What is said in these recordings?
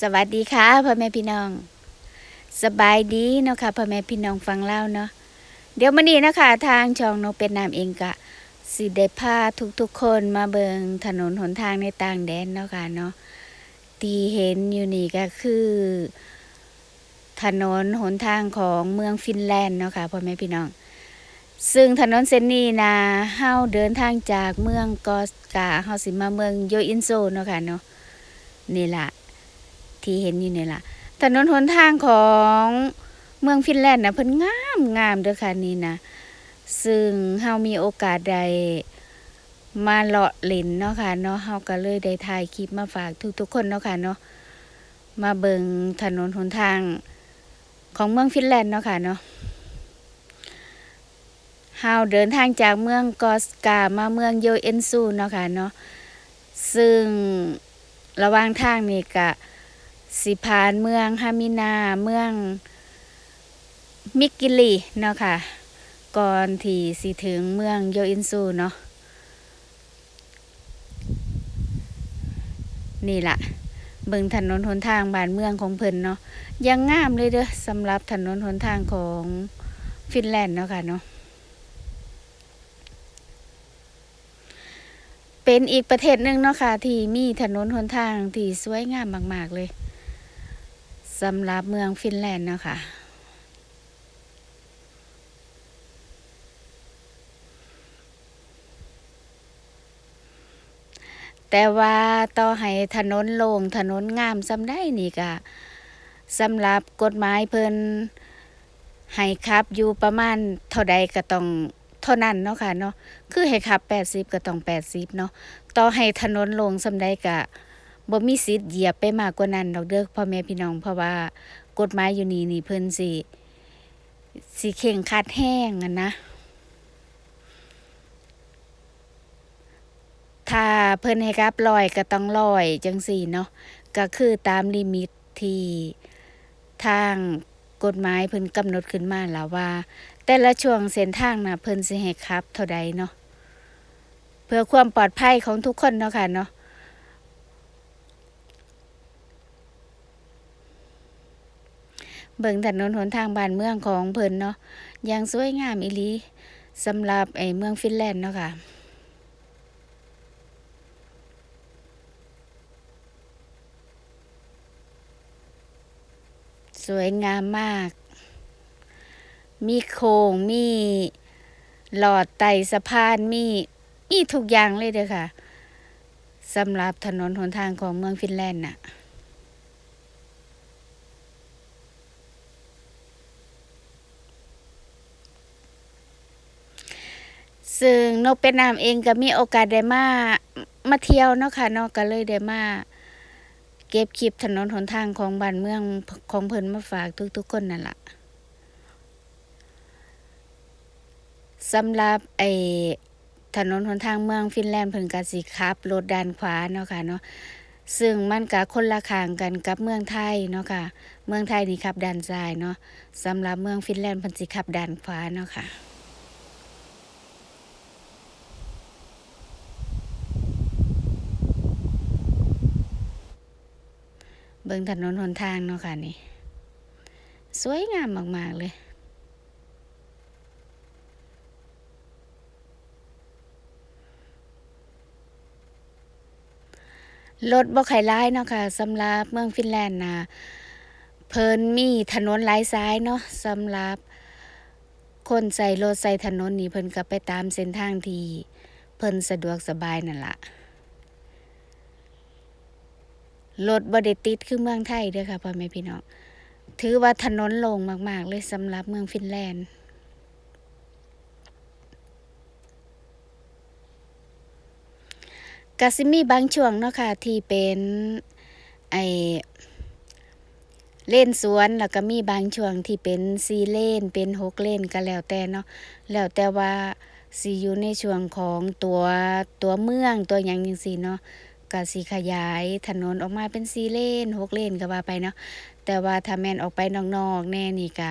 สวัสดีค่ะพ่อแม่พี่น้อง สบายดีเนาะค่ะพ่อแม่พี่น้องฟังเล่าเนาะเดี๋ยวมื้อนี้นะคะ ทางช่องนกเป็ดน้ำเองกะสิได้พาทุกๆคนมาเบิงถนนหนทางในต่างแดนเนาะค่ะเนาะที่เห็นอยู่นี่ก็คือ ถนนหนทางของเมืองฟินแลนด์เนาะค่ะพ่อแม่พี่น้อง ซึ่งถนนเส้นนี้นะเฮาเดินทางจากเมืองกอสกาเฮาสิมาเมืองโยอินโซเนาะค่ะเนาะนี่ล่ะ ที่เห็นอยู่นี่ล่ะถนนหนทางของเมืองฟินแลนด์นะเพิ่นงามงามเด้อค่ะนี่นะซึ่งเฮามีโอกาสได้มาเลาะเล่นเนาะค่ะเนาะเฮาก็เลยได้ถ่ายคลิปมาฝากทุกๆคนเนาะค่ะเนาะมาเบิงถนนหนทางของเมืองฟินแลนด์เนาะค่ะเนาะเฮาเดินทางจากเมืองกอสกามาเมืองโยเอ็นซูเนาะค่ะเนาะซึ่งระหว่างทางนี่ก็ สิพานเมืองฮามินาเมืองมิกกิลีเนาะค่ะ ก่อนที่สิถึงเมืองโยอินซูเนาะนี่ละเบิ่งถนนหนทางบ้านเมืองของเพิ่นเนาะยังงามเลยเด้อสำหรับถนนหนทางของฟินแลนด์เนาะค่ะเนาะเป็นอีกประเทศหนึ่งเนาะค่ะที่มีถนนหนทางที่สวยงามมาก ๆ เลย สำหรับเมืองฟินแลนด์นะคะแต่ว่าต่อให้ถนนโล่งถนนงามสำได้นี่ก็สำหรับกฎหมายเพิ่นให้ขับอยู่ประมาณเท่าใดก็ต้องเท่านั้นเนาะค่ะเนาะคือให้ขับ 80 ก็ต้อง 80 เนาะต่อให้ถนนโล่งสำได้ก็ บ่มีสิทธิ์เหยียบไปมากกว่านั้นดอกเด้อพ่อแม่พี่น้องเพราะว่ากฎหมายอยู่นี่นี่เพิ่นสิสิเข่งคัดแห้งอะนะ ถ้าเพิ่นให้กับร้อยก็ต้องร้อยจังซี่เนาะก็คือตามลิมิตที่ทางกฎหมายเพิ่นกำหนดขึ้นมาแล้วว่า แต่ละช่วงเส้นทางน่ะเพิ่นสิให้ขับ เท่าใดเนาะเพื่อความปลอดภัยของทุกคนเนาะค่ะเนาะ เบิ่งถนนหนทางบ้านเมืองของเพิ่นเนาะยังสวยงามอีหลีสำหรับไอ้เมืองฟินแลนด์เนาะค่ะสวยงามมาก มีโคงมีหลอดไตสะพานมี มีทุกอย่างเลยเด้อค่ะสำหรับถนนหนทางของเมืองฟินแลนด์น่ะ ซึ่งนกเป็ดน้ำเองก็มีโอกาสได้มามาเที่ยวเนาะค่ะนาะก็เลยได้มาเก็บคลิปถนนหนทางของบ้านเมืองของเพิ่นมาฝากทุกๆคนนั่นล่ะสำหรับไอถนนหนทางเมืองฟินแลนด์เพิ่นก็สิขับรถด้านขวาเนาะค่ะเนาะซึ่งมันก็คนละข้างกันกับเมืองไทยเนาะค่ะ เมืองไทยนี่ขับด้านซ้ายเนาะสำหรับเมืองฟินแลนด์เพิ่นสิขับด้านขวาเนาะค่ะ เบิ่งถนนหนทางเนาะค่ะนี่ สวยงามมากๆเลยรถบ่ไข่ร้ายเนาะค่ะสำหรับเมืองฟินแลนด์นะเพิ่นมีถนนหลายสายเนาะสำหรับ คนใส่รถใส่ถนนนี่เพิ่นก็ไปตามเส้นทางที่เพิ่นสะดวกสบายนั่นล่ะ รถบ่ได้ติดคือเมืองไทยเด้อค่ะพ่อแม่พี่น้อง ถือว่าถนนโล่งมาก ๆ เลยสำหรับเมืองฟินแลนด์ก็สิมีบางช่วงเนาะค่ะ ที่เป็นไอเล่นสวนแล้วก็มีบางช่วงที่เป็น4เลนเป็น6เลนก็แล้วแต่เนาะแล้วแต่ว่าสิอยู่ในช่วงของตัวตัวเมืองตัวหยังจังซีเนาะ ก็สิขยายถนนออกมาเป็น4เลน6เลนก็ว่าไปเนาะแต่ว่าถ้าแมนออกไปนอกๆแน่นี่ก็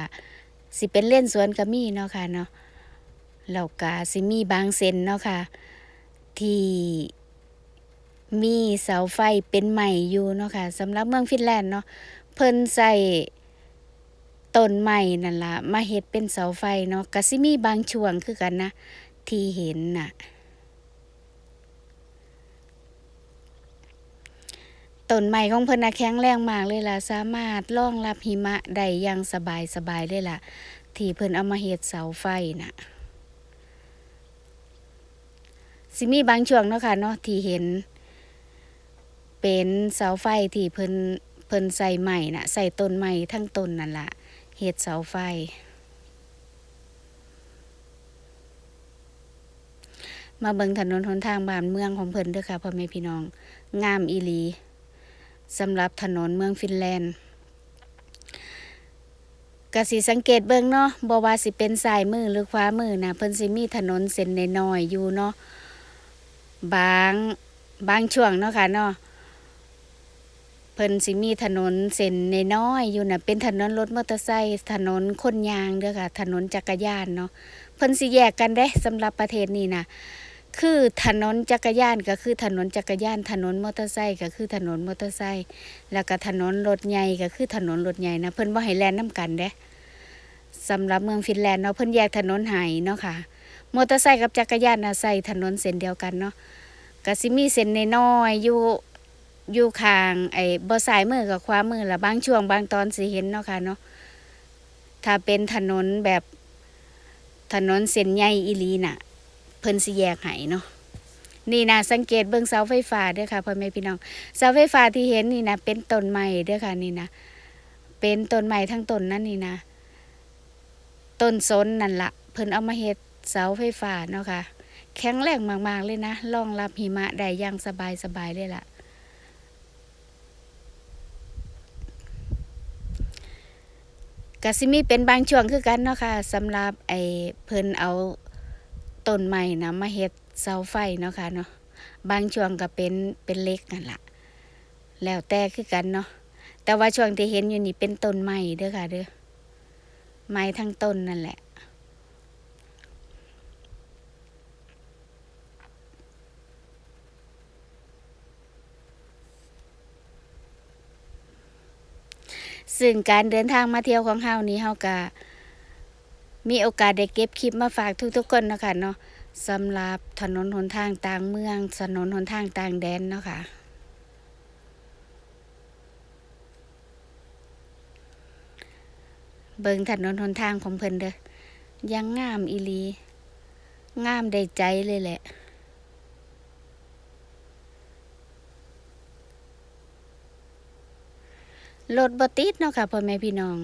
สิเป็นเล่นสวนก็มีเนาะค่ะเนาะแล้วก็สิมีบางเส้นเนาะค่ะ ที่มีเสาไฟเป็นใหม่อยู่เนาะค่ะสำหรับเมืองฟินแลนด์เนาะเพิ่นใส่ต้นไม้นั่นล่ะมาเฮ็ดเป็นเสาไฟเนาะก็สิมีบางช่วงคือกันนะ ที่เห็นน่ะ ต้นไม้ของเพิ่นนะแข็งแรงมากเลยล่ะ สามารถรองรับหิมะได้อย่างสบายสบายเลยล่ะ ที่เพิ่นเอามาเฮ็ดเสาไฟน่ะ สิมีบางช่วงเนาะค่ะเนาะที่เห็น เป็นเสาไฟที่เพิ่นเพิ่นใส่ใหม่น่ะ ใส่ต้นไม้ทั้งต้นนั่นล่ะเฮ็ดเสาไฟมาเบิงถนนหนทางบ้านเมืองของเพิ่นเด้อค่ะพ่อแม่พี่น้อง งามอีหลี สำหรับถนนเมืองฟินแลนด์กสิสังเกตเบิ่งเนาะบ่ว่าสิเป็นซ้ายมือหรือขวามือนะเพิ่นสิมีถนนเส้นน้อยๆอยู่เนาะบางบางช่วงเนาะค่ะเนาะเพิ่นสิมีถนนเส้นน้อยๆอยู่น่ะเป็นถนนรถมอเตอร์ไซค์ถนนคนยางเด้อค่ะ ถนนจักรยานเนาะเพิ่นสิแยกกันเด้สำหรับประเทศนี้น่ะ คือถนนจักรยานก็คือถนนจักรยาน ถนนมอเตอร์ไซค์ก็คือถนนมอเตอร์ไซค์แล้วก็ถนนรถใหญ่ก็คือถนนรถใหญ่นะเพิ่นบ่ให้แล่นนํกันเด้สำหรับเมืองฟินแลนด์เนาะเพิ่นแยกถนนให้เนาะค่ะมอเตอร์ไซค์กับจักรยานน่ะใส่ถนนเส้นเดียวกันเนาะก็สิมีเส้นน้อยๆอยู่อยู่ข้างไอ้บ่ซ้ายมือกับขวามือละบางช่วงบางตอนสิเห็นเนาะค่ะเนาะถ้าเป็นถนนแบบถนนเส้นใหญ่อีหลีน่ะ พิ่นสิแยกให้เนาะนี่นะสังเกตเบิ่งเสาไฟฟ้าเด้อค่ะพ่อแม่พี่น้องเสาไฟฟ้าที่เห็นนี่นะเป็นต้นไม้เด้อค่ะนี่นะเป็นต้นไม้ทั้งต้นนั่นนี่นะต้นสนนั่นละเพิ่นเอามาเฮ็ดเสาไฟฟ้าเนาะค่ะแข็งแรงมากๆเลยนะรองรับหิมะได้อย่างสบายๆเลยล่ะก็สิมีเป็นบางช่วงคือกันเนาะค่ะสำหรับไอ้เพิ่นเอา ต้นไม้นะมาเฮ็ดเสาไฟเนาะค่ะเนาะบางช่วงก็เป็นเป็นเล็กนั่นละแล้วแต่คือกันเนาะแต่ว่าช่วงที่เห็นอยู่นี่เป็นต้นไม้เด้อค่ะเด้อไม้ทั้งต้นนั่นแหละซึ่งการเดินทางมาเที่ยวของเฮานี้เฮาก็ มีโอกาสได้เก็บคลิปมาฝากทุกๆคนเนาะคะเนาะสำหรับถนนหนทางต่างเมืองถนนหนทางต่างแดนเนาะค่ะเบิ่งถนนหนทางของเพิ่นเด้อยังงามอีลีงามได้ใจเลยแหละรถบติดเนาะค่ะพ่อแม่พี่น้อง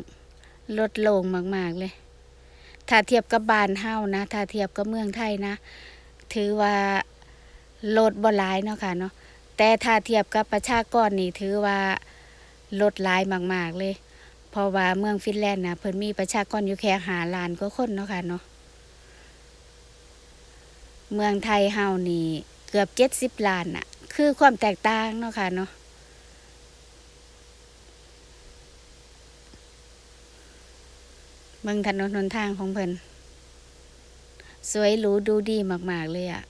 รถโล่งมาก ๆ เลย ถ้าเทียบกับบ้านเฮานะถ้าเทียบกับเมืองไทยนะ ถือว่ารถบ่หลายเนาะค่ะเนาะแต่ถ้าเทียบกับประชากรนี่ถือว่ารถหลายมาก ๆ เลย เพราะว่าเมืองฟินแลนด์นะเพิ่นมีประชากรอยู่แค่หาล้านกว่าคนเนาะค่ะเนาะเมืองไทยเฮานี่เกือบเจ็ดสิบล้านน่ะคือความแตกต่างเนาะค่ะเนาะ เมืองถนนหนทางของเพิ่นสวยหรูดูดีมาก ๆ เลยอะ่ะ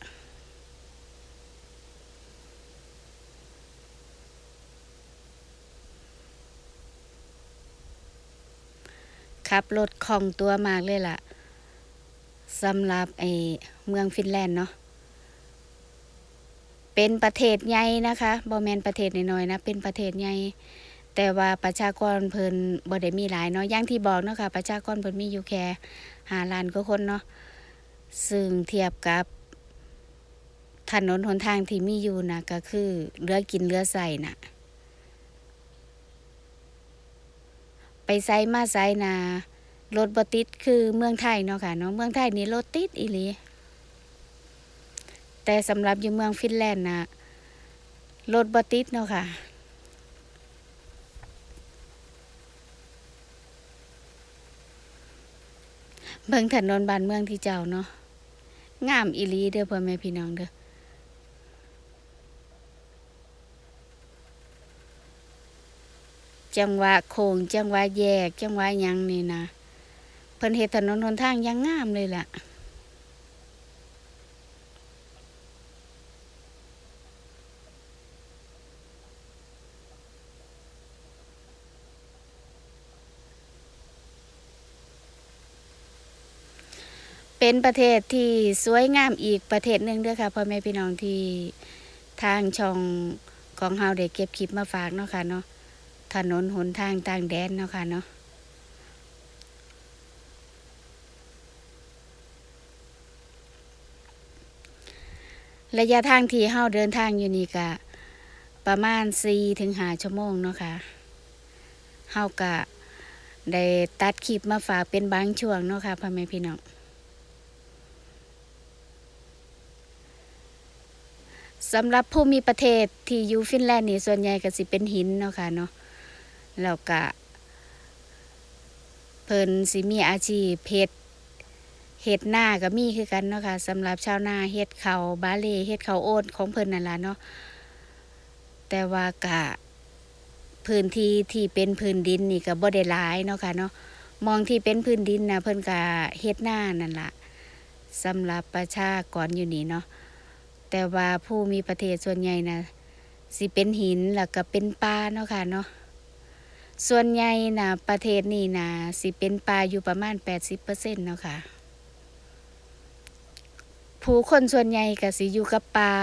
ขับรถคล่องตัวมากเลยล่ะสำหรับไอเมืองฟินแลนด์เนาะ เป็นประเทศใหญ่นะคะบ่แมนประเทศน้อยๆนะ เป็นประเทศใหญ่ แต่ว่าประชากรเพิ่นบ่ได้มีหลายเนาะอย่างที่บอกเนาะค่ะประชากรเพิ่นมีอยู่แค่หาล้านกว่าคนเนาะซึ่งเทียบกับถนนหนทางที่มีอยู่นะก็คือเลือกินเลือใส่น่ะไปไซมาไซนารถบติดคือเมืองไทยเนาะค่ะเนาะเมืองไทยนี่รถติดอีหลีแต่สำหรับอยู่เมืองฟินแลนด์นะรถบติดเนาะค่ะ เบิ่งถนนบ้านเมืองที่เจ้าเนาะงามอีลีเด้อพ่อแม่พี่น้องเด้อจังหวะโค้งจังหวะแยก จังหวะยังนี่นะเพิ่นเฮ็ดถนนหนทางยังงามเลยล่ะ เป็นประเทศที่สวยงามอีกประเทศหนึ่งเด้วยค่ะพ่อแม่พี่น้องที่ทางช่องของเฮาได้เก็บคลิปมาฝากเนาะค่ะเนาะถนนหนทางต่างแดนเนาะค่ะเนาะระยะทางที่เฮาเดินทางอยู่นี่ก็ประมาณ4ถึง5ชั่วโมงเนาะค่ะเฮาก็ได้ตัดคลิปมาฝากเป็นบางช่วงเนาะค่ะพ่อแม่พี่น้อง สำหรับผู้มีประเทศที่อยู่ฟินแลนด์นี่ส่วนใหญ่ก็สิเป็นหินเนาะค่ะเนาะแล้วก็เพิ่นสิมีอาชีพเฮ็ดเฮ็ดหน้าก็มีคือกันเนาะค่ะสำหรับชาวนาเฮ็ดเขาบาเลเฮ็ดเขาโอ๊ตของเพิ่นนั่นล่ะเนาะแต่ว่าก็พื้นที่ที่เป็นพื้นดินนี่ก็บ่ได้หลายเนาะค่ะเนาะมองที่เป็นพื้นดินนะเพิ่นก็เฮ็ดหน้านั่นล่ะสำหรับประชากรอยู่นี่เนาะ แต่ว่าผู้มีประเทศส่วนใหญ่นะสิเป็นหินแล้วก็เป็นป่าเนาะค่ะเนาะส่วนใหญ่นะประเทศนี้นะสิเป็นป่าอยู่ประมาณ 80%เนาะค่ะผู้คนส่วนใหญ่ก็สิอยู่กับป่า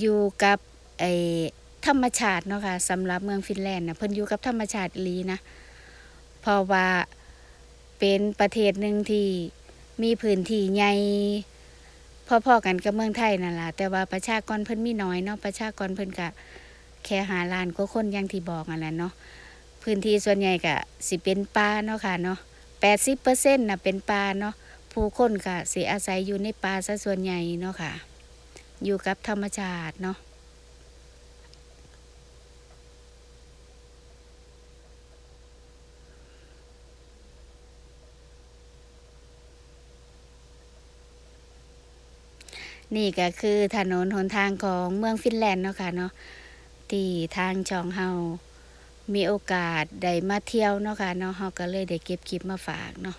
อยู่กับไอ้ธรรมชาติเนาะค่ะสำหรับเมืองฟินแลนด์นะเพิ่นอยู่กับธรรมชาติลีนะเพราะว่าเป็นประเทศหนึ่งที่มีพื้นที่ใหญ่ พอๆกันกับเมืองไทยนั่นล่ะแต่ว่าประชากรเพิ่นมีน้อยเนาะประชากรเพิ่นก็แค่หาล้านกว่าคนอย่างที่บอกนั่นแหละเนาะพื้นที่ส่วนใหญ่ก็สิเป็นป่าเนาะค่ะเนาะแปดสิบเปอร์เซ็นต์น่ะเป็นป่าเนาะผู้คนก็สิอาศัยอยู่ในป่าซะส่วนใหญ่เนาะค่ะ อยู่กับธรรมชาติเนาะ นี่ก็คือถนนหนทางของเมืองฟินแลนด์เนาะค่ะเนาะที่ทางช่องเฮามีโอกาสได้มาเที่ยวเนาะค่ะเนาะเฮาก็เลยได้เก็บคลิปมาฝากเนาะ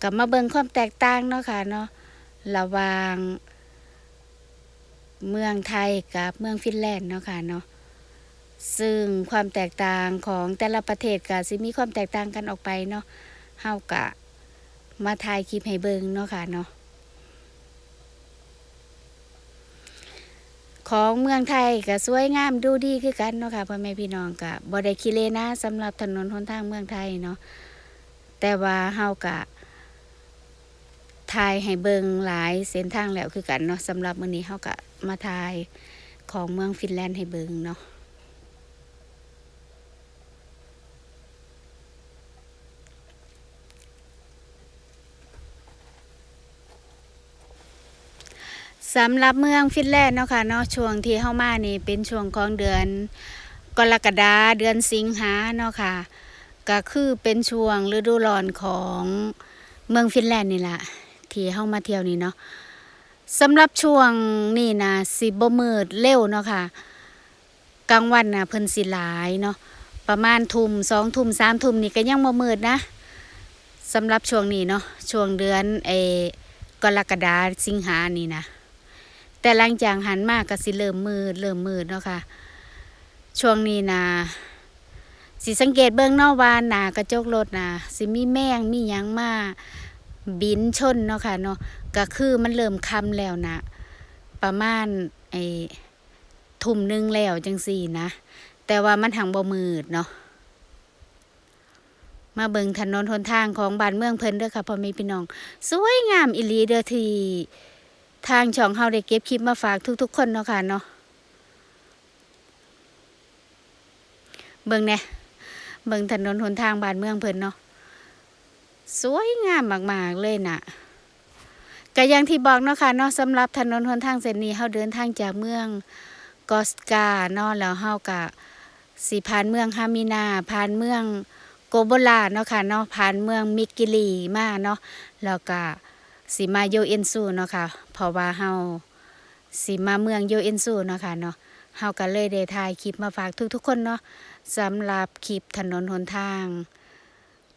กลับมาเบิ่งความแตกต่างเนาะค่ะเนาะระหว่างเมืองไทยกับเมืองฟินแลนด์เนาะค่ะเนาะซึ่งความแตกต่างของแต่ละประเทศก็สิมีความแตกต่างกันออกไปเนาะเฮากะมาถ่ายคลิปให้เบิ่งเนาะค่ะเนาะ ของเมืองไทยก็สวยงามดูดีคือกันเนาะค่ะพ่อแม่พี่น้องก็บ่ได้คิเลนะสำหรับถนนหนทางเมืองไทยเนาะแต่ว่าเฮากะทายให้เบิงหลายเส้นทางแล้วคือกันเนาะสำหรับมื้อนี้เฮากะมาทายของเมืองฟินแลนด์ให้เบิงเนาะ สำหรับเมืองฟินแลนด์เนาะค่ะเนาะช่วงที่เข้ามานี่เป็นช่วงของเดือนกรกฎาเดือนสิงหาเนาะค่ะ ก็คือเป็นช่วงฤดูร้อนของเมืองฟินแลนด์นี่แหละที่เข้ามาเที่ยวนี่เนาะสำหรับช่วงนี่นะสิบมืดเร็วเนาะค่ะกลางวันน่ะเพิ่นสิหลายเนาะประมาณทุ่มสองทุ่มสามทุ่มนี่ก็ยังบ่มืดนะสำหรับช่วงนี้เนาะช่วงเดือนเออกรกฎาสิงหานี่นะ แต่หลังจากหันมากก็สิเริ่มมืดเริ่มมืดเนาะค่ะ ช่วงนี้นะสิสังเกตเบื้องนอกวาหนากระจกรถนะสิมีแมงมียังมาบินชนเนาะค่ะเนาะก็คือมันเริ่มค่ำแล้วนะประมาณไอ้ทุ่มหนึงแล้วจังสี่นะ แต่ว่ามันหังบ่มืดเนาะมาเบิงถนนหนทางของบ้านเมืองเพิ่นเด้อค่ะพ่อแม่พี่น้อง สวยงามอีหลีเด้อที ทางช่องเฮาได้เก็บคลิปมาฝากทุกๆ คนเนาะค่ะเนาะเบิ่งแหน่ยเบิ่งถนนหนทางบ้านเมืองเพิ่นเนาะสวยงามมากๆเลยน่ะก็อย่างที่บอกเนาะค่ะเนาะสำหรับถนนหนทางเส้นนี้เฮาเดินทางจากเมืองกอสกาเนาะแล้วเฮาก็สิผ่านเมืองฮามินาผ่านเมืองโกโบลาเนาะค่ะเนาะผ่านเมืองมิกกิลีมาเนาะแล้วก็ สิมาโยเอ็นซูเนาะค่ะเพราะว่าเฮาสิมาเมืองโยเอ็นซูเนาะค่ะเนาะเฮาก็เลยได้ถ่ายคลิปมาฝากทุกๆคนเนาะสำหรับคลิปถนนหนทาง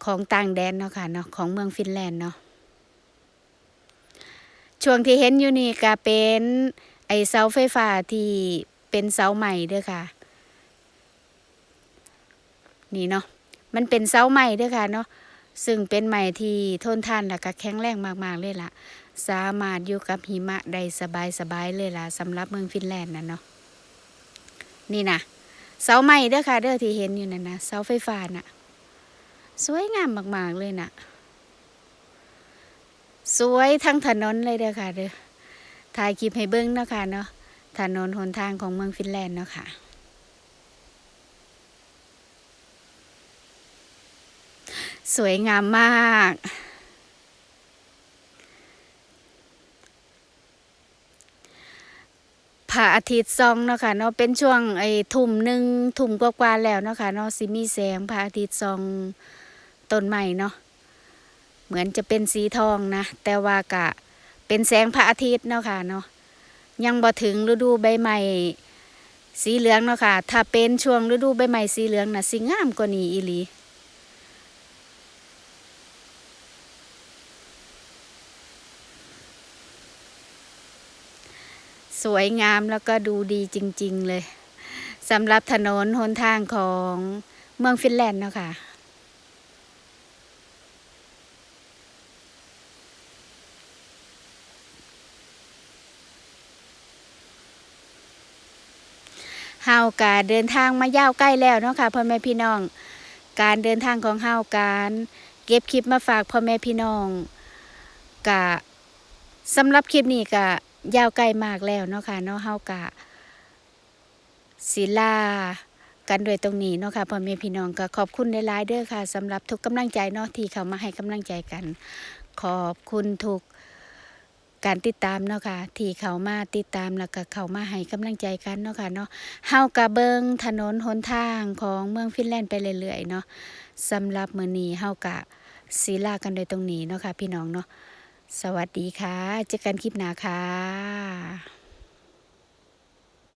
ของต่างแดนเนาะค่ะเนาะของเมืองฟินแลนด์เนาะช่วงที่เห็นอยู่นี่ก็เป็นไอเสาไฟฟ้าที่เป็นเสาใหม่เด้อค่ะ นี่เนาะมันเป็นเสาใหม่เด้อค่ะเนาะ ซึ่งเป็นใหม่ที่ทนทานและก็แข็งแรงมากๆเลยล่ะ สามารถอยู่กับหิมะได้สบายๆเลยล่ะสำหรับเมืองฟินแลนด์นะเนาะนี่นะเสาไม้เด้อค่ะเด้อที่เห็นอยู่นั่นนะเสาไฟฟ้าน่ะสวยงามมากๆเลยน่ะ สวยทั้งถนนเลยเด้อค่ะเด้อถ่ายคลิปให้เบิ้งเนาะค่ะเนาะถนนหนทางของเมืองฟินแลนด์เนาะค่ะ สวยงามมาก พระอาทิตย์ส่องเนาะค่ะเนาะเป็นช่วงไอ้ทุ่มหนึ่งทุ่มกว่าๆแล้วเนาะค่ะเนาะสิมีแสงพระอาทิตย์ส่องต้นไม้เนาะเหมือนจะเป็นสีทองนะ แต่ว่ากะเป็นแสงพระอาทิตย์เนาะค่ะเนาะยังบ่ถึงฤดูใบไม้สีเหลืองเนาะค่ะ ถ้าเป็นช่วงฤดูใบไม้สีเหลืองน่ะสิงามกว่านี้อีหลี สวยงามแล้วก็ดูดีจริง ๆ เลยสำหรับถนนหนทางของเมืองฟินแลนด์เนาะค่ะเฮากาเดินทางมายาวใกล้แล้วเนาะค่ะพ่อแม่พี่น้อง การเดินทางของเฮาการเก็บคลิปมาฝากพ่อแม่พี่น้องกะสำหรับคลิปนี้กะ ยาวไกลมากแล้วเนาะค่ะเนาะเฮากะศิลากันด้วยตรงนี้เนาะค่ะพ่อแม่พี่น้องก็ขอบคุณหลายเด้อค่ะสำหรับทุกกำลังใจเนาะที่เขามาให้กำลังใจกัน ขอบคุณทุกการติดตามเนาะค่ะที่เขามาติดตามแล้วก็เขามาให้กำลังใจกันเนาะค่ะเนาะเฮากะเบิงถนนหนทางของเมืองฟินแลนด์ไปเรื่อยๆเนาะสำหรับมื้อนี้เฮากะศิลากันโดยตรงนี้เนาะค่ะพี่น้องเนาะ สวัสดีค่ะ เจอกันคลิปหน้าค่ะ